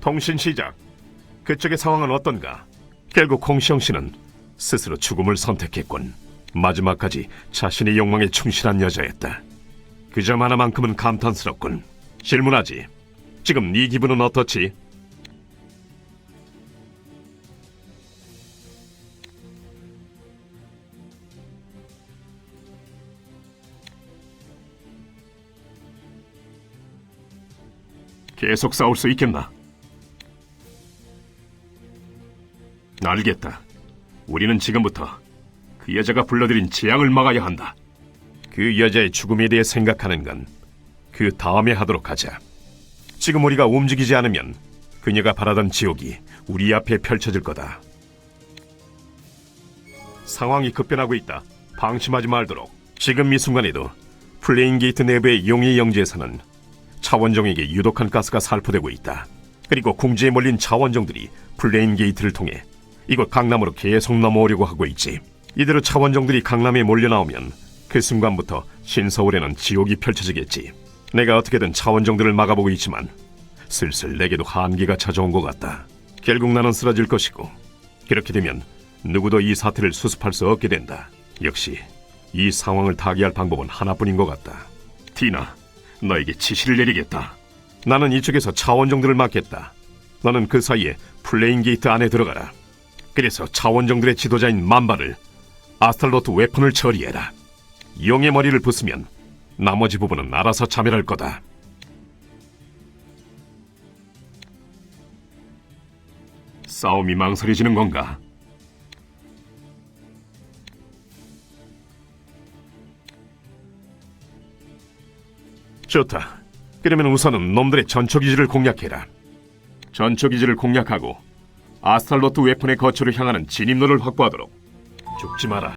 통신 시작. 그쪽의 상황은 어떤가? 결국 홍시영 씨는 스스로 죽음을 선택했군. 마지막까지 자신의 욕망에 충실한 여자였다. 그 점 하나만큼은 감탄스럽군. 질문하지. 지금 네 기분은 어떻지? 계속 싸울 수 있겠나? 알겠다. 우리는 지금부터 그 여자가 불러들인 재앙을 막아야 한다. 그 여자의 죽음에 대해 생각하는 건 그 다음에 하도록 하자. 지금 우리가 움직이지 않으면 그녀가 바라던 지옥이 우리 앞에 펼쳐질 거다. 상황이 급변하고 있다. 방심하지 말도록. 지금 이 순간에도 플레인 게이트 내부의 용의 영지에서는 차원종에게 유독한 가스가 살포되고 있다. 그리고 궁지에 몰린 차원종들이 플레인 게이트를 통해 이곳 강남으로 계속 넘어오려고 하고 있지. 이대로 차원종들이 강남에 몰려 나오면 그 순간부터 신서울에는 지옥이 펼쳐지겠지. 내가 어떻게든 차원종들을 막아보고 있지만 슬슬 내게도 한계가 찾아온 것 같다. 결국 나는 쓰러질 것이고 그렇게 되면 누구도 이 사태를 수습할 수 없게 된다. 역시 이 상황을 타개할 방법은 하나뿐인 것 같다. 티나, 너에게 지시를 내리겠다. 나는 이쪽에서 차원종들을 막겠다. 너는 그 사이에 플레인 게이트 안에 들어가라. 그래서 차원종들의 지도자인 만바를 아스탈로트 웨폰을 처리해라. 용의 머리를 부수면 나머지 부분은 알아서 자멸할 거다. 싸움이 망설여지는 건가? 좋다. 그러면 우선은 놈들의 전초기지를 공략해라. 전초기지를 공략하고 아스탈로트 웨폰의 거처를 향하는 진입로를 확보하도록. 죽지 마라.